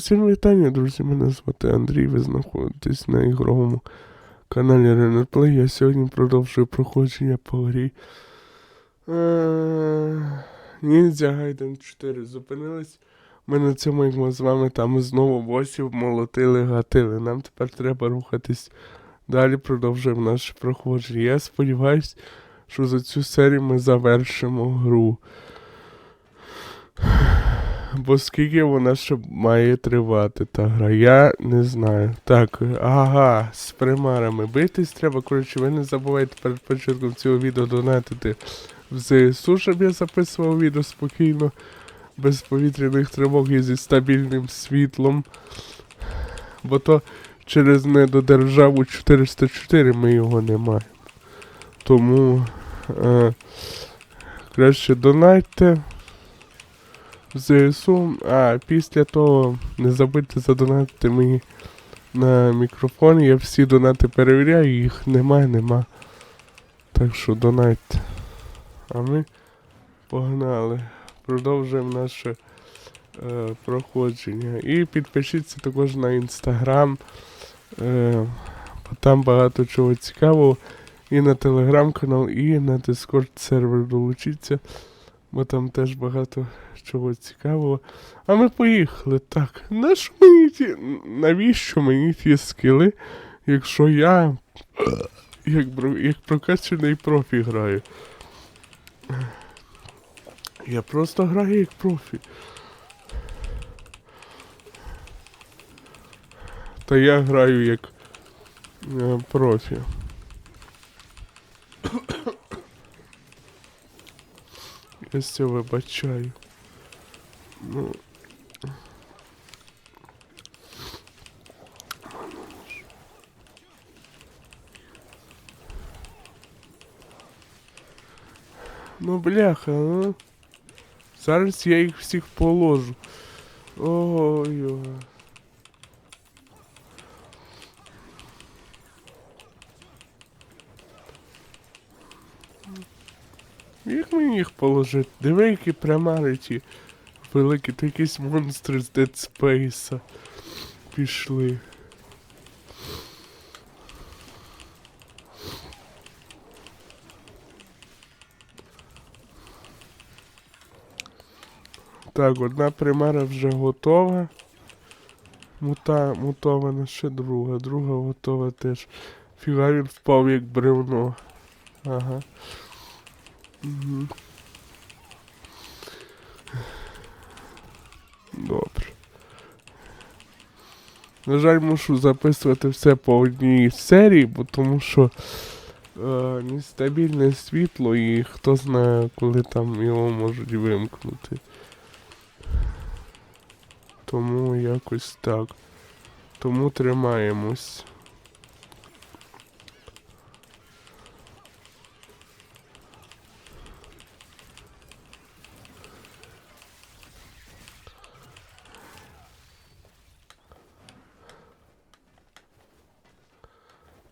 Усім вітання, друзі. Мене звати Андрій. Ви знаходитесь на ігровому каналі Play. Я сьогодні продовжую проходження по грі. Е, Ніндзя Гайден 4 зупинились. Ми на цьому, як ми з вами там знову босів молотили, гатили. Нам тепер треба рухатись далі, продовжуємо наше проходження. Я сподіваюся, що за цю серію ми завершимо гру. Бо скільки вона ще має тривати та гра, я не знаю. Так, ага, з примарами битись треба. Коротше, ви не забувайте перед початком цього відео донатити в ЗСУ, щоб я записував відео спокійно, без повітряних тривог і зі стабільним світлом. Бо то через недодержаву 404 ми його не маємо. Тому е, краще донайте ЗСУ, а після того не забудьте задонатити мені на мікрофон. Я всі донати перевіряю, їх нема, нема. Так що донайте. А ми погнали. Продовжуємо наше е, проходження. І підпишіться також на інстаграм. Е, там багато чого цікавого. І на телеграм-канал, і на Discord сервер долучіться. Бо там теж багато чого цікавого. А ми поїхали. Так. На що мені ті. Навіщо мені ті скіли, якщо я. Як, як прокачаний профі граю? Я просто граю як профі. Та я граю як е, профі. Все вибачаю. Ну. Ну, бляха, ну. Зараз я їх всіх положу. Ой-ой. Як мені їх положити? Диви, які примари ті великі, то якісь монстри з Dead Space пішли. Так, одна примара вже готова. Мута, мутована ще друга, друга готова теж. Фіга він впав як бревно. Ага. Добре. На жаль, мушу записувати все по одній серії, бо тому що е, нестабільне світло і хто знає, коли там його можуть вимкнути. Тому якось так. Тому тримаємось.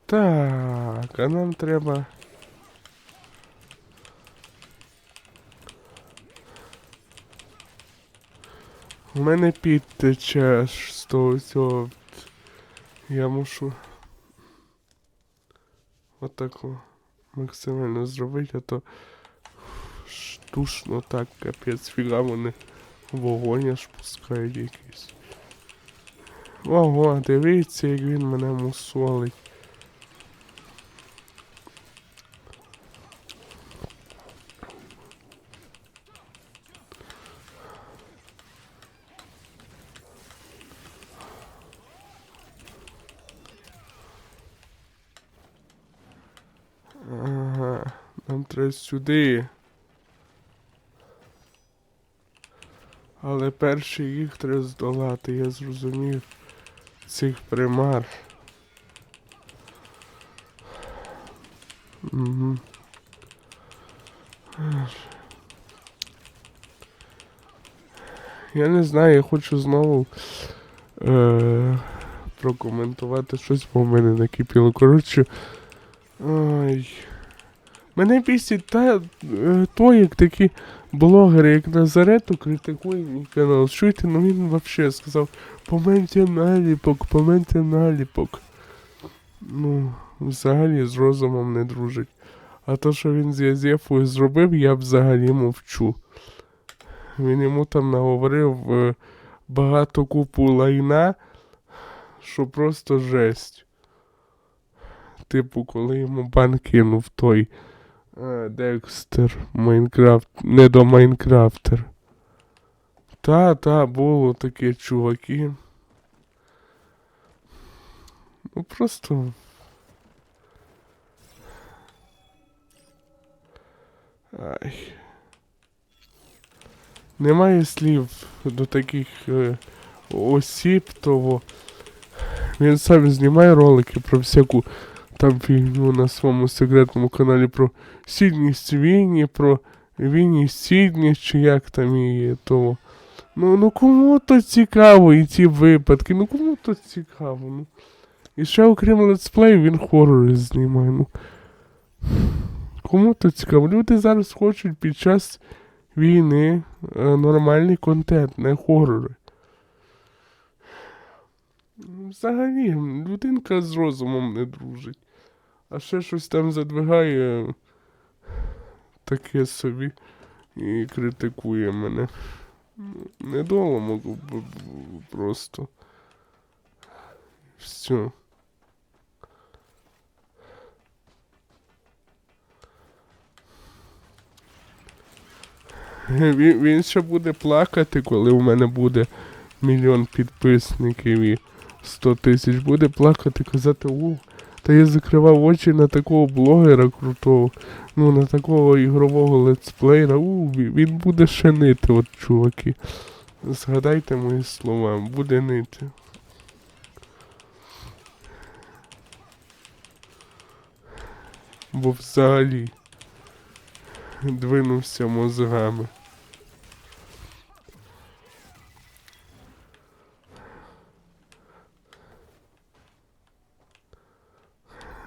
Так, а нам треба. У мене підтече аж з того цього. Я мушу отако максимально зробити, а то штучно так, капець, фіга вони вогонь аж пускають якийсь. Ого, дивіться, як він мене мусолить. Ага, нам треба сюди. Але перше їх треба здолати, я зрозумів цих примар. Я не знаю, я хочу знову е- прокоментувати щось, бо в мене накипіло. Коротше. Ай. Мене бісить та, е, то, як такі блогери, як Назарету, критикує мій канал. Чуєте, ну він вообще сказав, поменьте наліпок, поменьте наліпок. Ну, взагалі з розумом не дружить. А то, що він з Язефою зробив, я взагалі мовчу. Він йому там наговорив е, багато купу лайна, що просто жесть. Типу, коли йому бан кинув той е, Декстер Майнкрафт. Не до Майнкрафтер. Та, та, було таке чуваки. Ну просто. Ай. Немає слів до таких е, осіб, того. Він сам знімає ролики про всяку там фігню на своєму секретному каналі про сідність Вінні, про Вінні Сідність, чи як там її того. Ну, ну кому то цікаво і ці випадки, ну кому то цікаво, ну. І ще окрім летсплею він хорори знімає, ну. Кому то цікаво? Люди зараз хочуть під час війни е, нормальний контент, не хорори. Взагалі, людинка з розумом не дружить. А ще щось там задвигає таке собі і критикує мене. Недоломок просто. Все. Він, він ще буде плакати, коли у мене буде мільйон підписників і 100 тисяч. Буде плакати, казати, у, та я закривав очі на такого блогера крутого, ну на такого ігрового летсплеєра. У, він буде ще от чуваки. Згадайте мої слова, буде нити. Бо взагалі двинувся мозгами.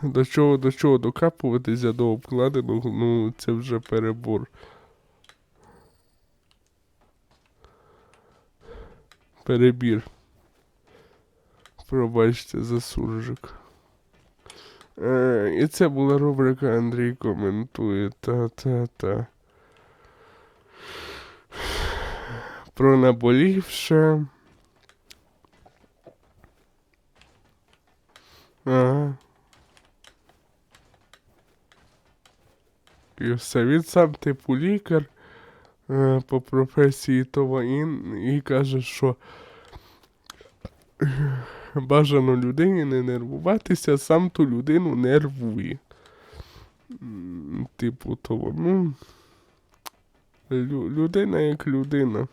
До чого, до чого докапуватися до обкладеного, ну це вже перебор. Перебір. Пробачте за суржик. Е, і це була рубрика Андрій коментує. Та-та-та. Про наболівше. Ага. І все. Він сам типу лікар е, по професії того ін, і каже, що бажано людині не нервуватися, сам ту людину нервує. Типу того, ну. Лю, людина як людина.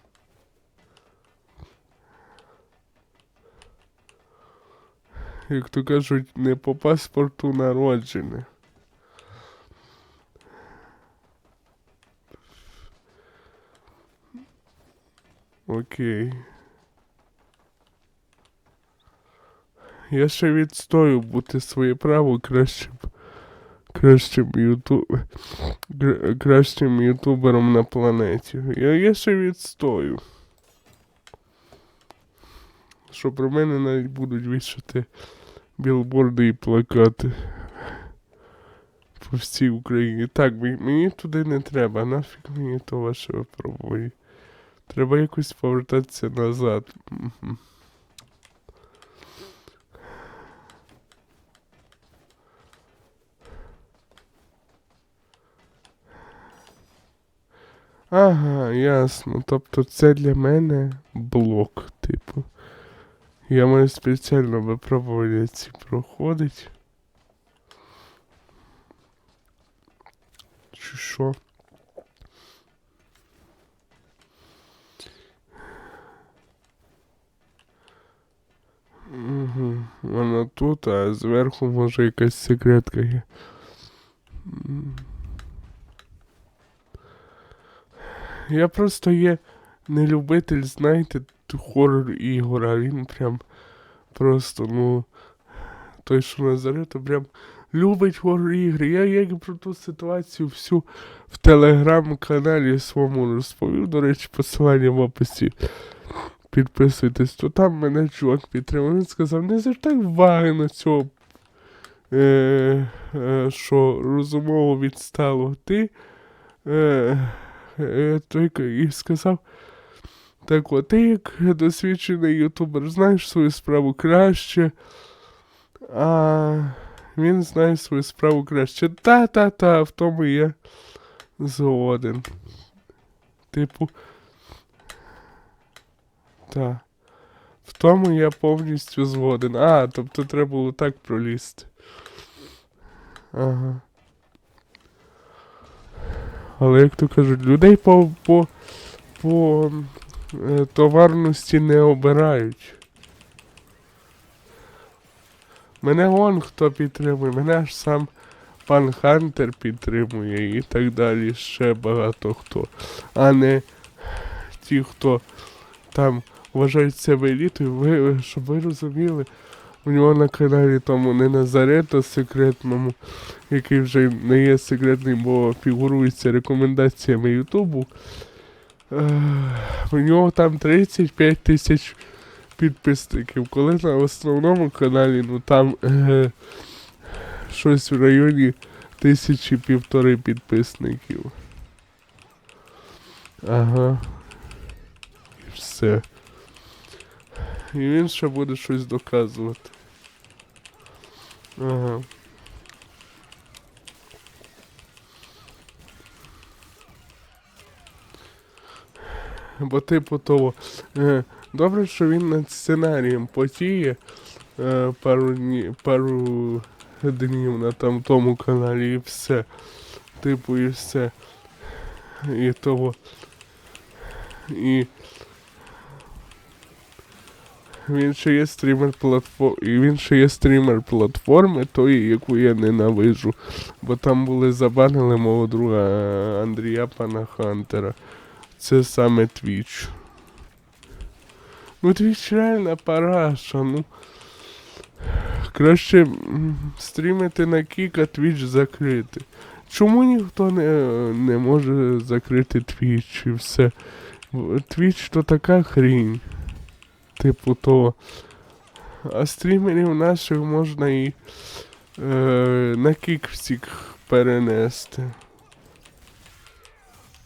Як то кажуть, не по паспорту народжене. Окей. Я ще відстою бути своє право кращим. Кращим ютуб... кращим ютубером на планеті. Я, я ще відстою. Що про мене навіть будуть вішати білборди і плакати. По всій Україні. Так, мені, туди не треба. Нафіг мені то ваше випробування. Треба якось повертатися назад. Ага, ясно. Тобто це для мене блок, типу. Я маю спеціально випробування ці проходить. Чи що? Угу. Вона тут, а зверху може якась секретка є. Я просто є не любитель, знаєте, хоррор ігор, він прям просто, ну. Той, що Назарето, прям любить хоррор-ігри. Я як про ту ситуацію всю в телеграм-каналі своєму розповів. До речі, посилання в описі. Підписуйтесь, то там мене чувак підтримав. Він сказав, не звертай уваги на цього, е, е, що розумово відстало. Ти е, е, той, і сказав. Так от, ти як досвідчений ютубер, знаєш свою справу краще. А він знає свою справу краще. Та-та-та, в тому я згоден. Типу. Та. В тому я повністю згоден. А, тобто треба було так пролізти. Ага. Але як то кажуть, людей по, по, по е, товарності не обирають. Мене вон хто підтримує, мене аж сам пан Хантер підтримує і так далі, ще багато хто. А не ті, хто там вважають себе елітою, ви, щоб ви розуміли, у нього на каналі тому не Назарето секретному, який вже не є секретним, бо фігурується рекомендаціями Ютубу. Е, У нього там 35 тисяч підписників. Коли на основному каналі, ну там е, щось в районі тисячі півтори підписників. Ага. І все. І він ще буде щось доказувати. Ага. Бо типу того. Е, добре, що він над сценарієм потіє е, пару, дні, пару днів на там тому каналі і все. Типу і все. І того. І він ще є стрімер платформ. Він ще є стрімер платформи, тої, яку я ненавижу. Бо там були забанили мого друга е, Андрія Пана Хантера. Це саме Твіч. Ну Твіч реально параша, ну. Краще стрімити на Кік, а Твіч закрити. Чому ніхто не, не може закрити Твіч і все? Твіч то така хрінь. Типу того. А стрімерів наших можна і е, на кік всіх перенести.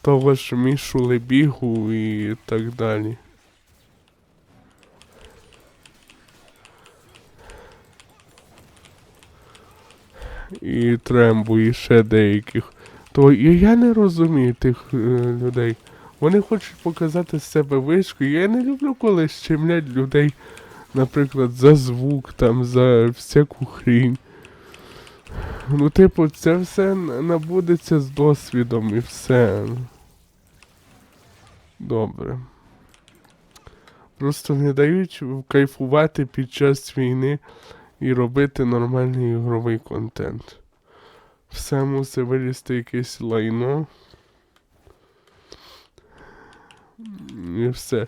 Того ж Мішу Лебігу і так далі. І Трембу, і ще деяких. То я не розумію тих е, людей. Вони хочуть показати з себе вишку. Я не люблю, коли щемлять людей, наприклад, за звук, там, за всяку хрінь. Ну, типу, це все набудеться з досвідом і все. Добре. Просто не дають кайфувати під час війни і робити нормальний ігровий контент. Все мусить вилізти якесь лайно. І все.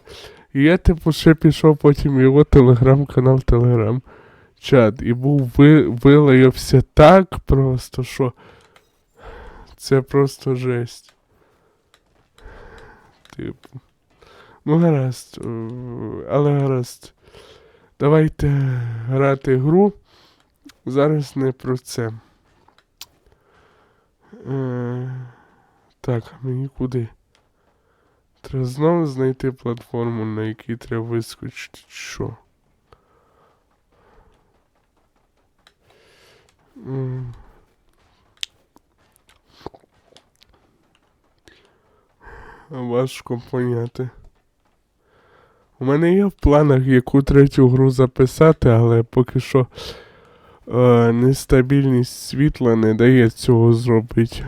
І я, типу, ще пішов потім його телеграм-канал Телеграм чат. І був ви, вилаявся так просто, що це просто жесть. Типу. Ну, гаразд. е, Але гаразд. Давайте грати гру. Зараз не про це. Е, так, мені куди? Треба знову знайти платформу, на якій треба вискочити. Що? Важко поняти. У мене є в планах яку третю гру записати, але поки що е, нестабільність світла не дає цього зробити.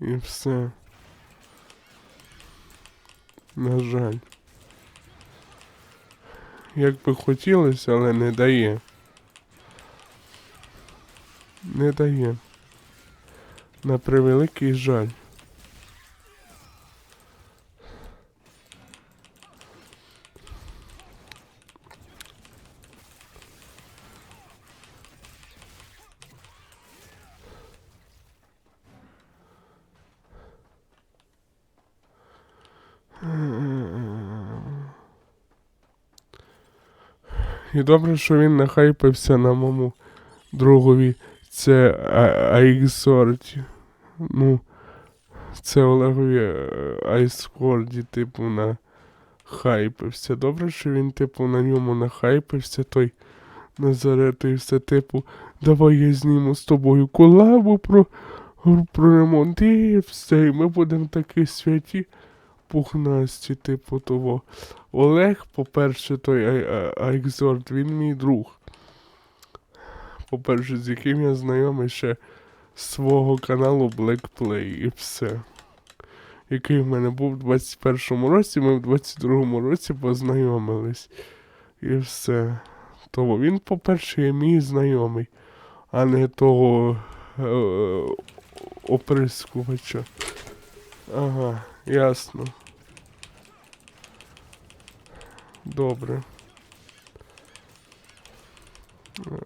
І все. На жаль. Як би хотілося, але не дає. Не дає. На превеликий жаль. І добре, що він нахайпився на моєму другові. Це Айксорті. Ну, це Олегові е, Айскорді, типу, на хайпився. Добре, що він, типу, на ньому нахайпився, той Назарет і все, типу, давай я зніму з тобою колабу про, про ремонт і все, і ми будемо такі святі пухнасті, типу того. Олег, по-перше, той Ай- Ай- Айкзорд, він мій друг. По-перше, з яким я знайомий ще з свого каналу Black Play і все. Який в мене був у 21-му році, ми в 22-му році познайомились. І все. Тому він, по-перше, є мій знайомий, а не того е- оприскувача. Ага, ясно. Добре.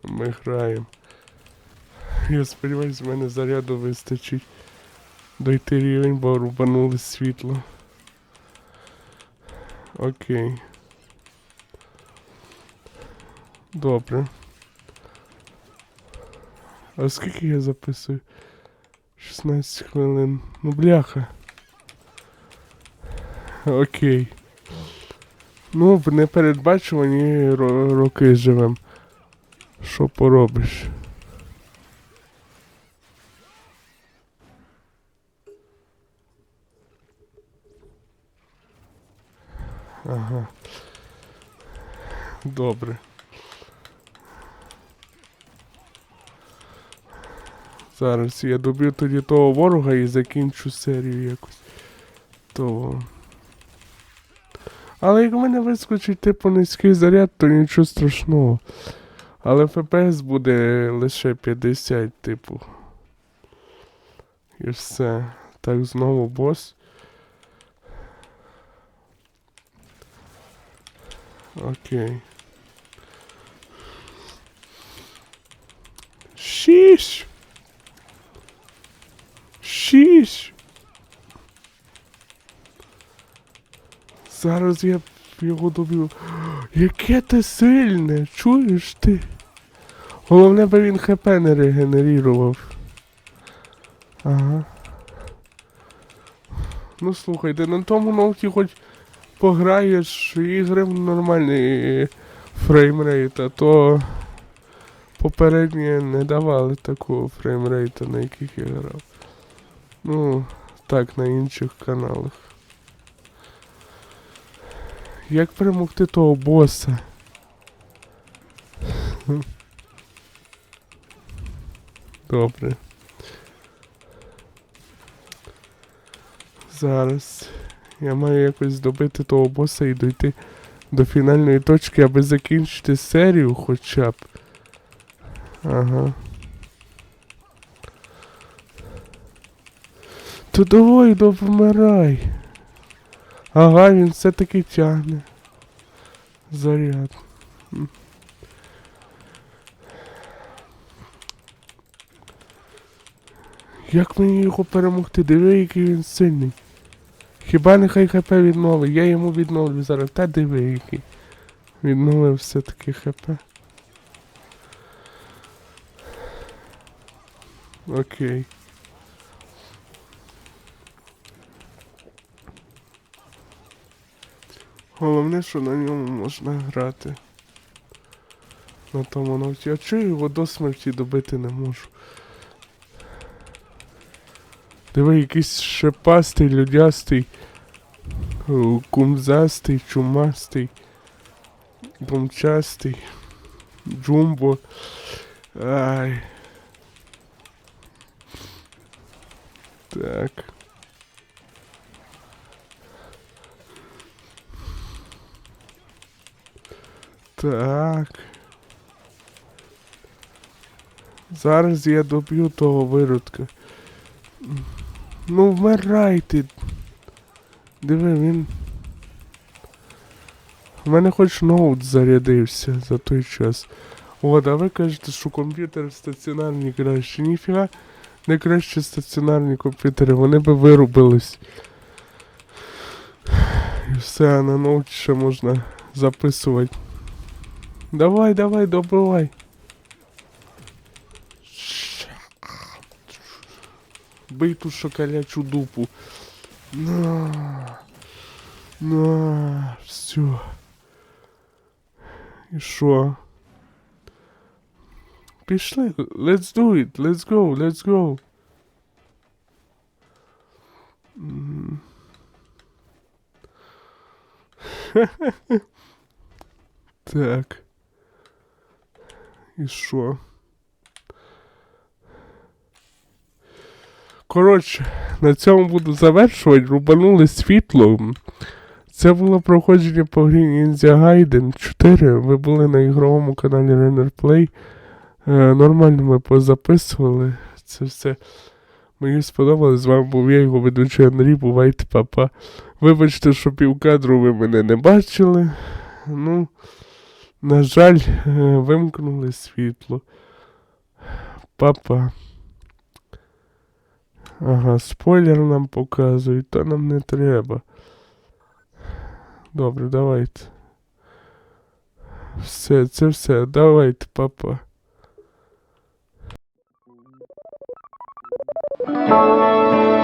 Ми граємо. Я сподіваюся, в мене заряду вистачить дойти рівень, бо рубанули світло. Окей. Добре. А скільки я записую? 16 хвилин. Ну бляха. Окей. Ну, в непередбачувані роки живем. Що поробиш? Ага. Добре. Зараз я доб'ю тоді того ворога і закінчу серію якось. Того. Але як в мене вискочить типу низький заряд, то нічого страшного. Але ФПС буде лише 50, типу. І все. Так, знову бос. Окей. Шість. Шість. Зараз я його доб'ю. Яке ти сильне, чуєш ти? Головне би він ХП не регенерував. Ага. Ну слухайте, на тому ноуті хоч пограєш ігри в нормальний фреймрейт, а то попередні не давали такого фреймрейта, на яких я грав. Ну, так, на інших каналах. Як перемогти того боса? Добре. Зараз я маю якось добити того боса і дойти до фінальної точки, аби закінчити серію хоча б. Ага. То давай допомирай. Ага, він все-таки тягне. Заряд. Як мені його перемогти? Диви, який він сильний. Хіба нехай ХП відновить? Я йому відновлю зараз. Та диви, який. Відновив все-таки ХП. Окей. Головне, що на ньому можна грати. На тому навті. А чого його до смерті добити не можу? Диви, якийсь шипастий, людястий, е, кумзастий, чумастий, бомчастий, джумбо. Ай. Так. Так. Зараз я доб'ю того виродка. Ну вмирай ти. Диви, він. У мене хоч ноут зарядився за той час. От, а ви кажете, що комп'ютер стаціонарні краще. Ніфіга не краще стаціонарні комп'ютери, вони би вирубились. І все, на ноуті ще можна записувати Давай, давай, добивай. Бий ту шоколячу дупу. На. На. Все. І що? Пішли. Let's do it. Let's go. Let's go. Так. І що? Коротше, на цьому буду завершувати. Рубанули світло. Це було проходження по грі Ninja Gaiden 4. Ви були на ігровому каналі Renner Play. Е, нормально ми позаписували. Це все. Мені сподобалось. З вами був я, його ведучий Андрій. Бувайте, папа. Вибачте, що півкадру ви мене не бачили. Ну, на жаль, е, вимкнули світло. Папа. Ага, спойлер нам показують, то нам не треба. Добре, давайте. Все, це все. Давайте, папа. Thank you.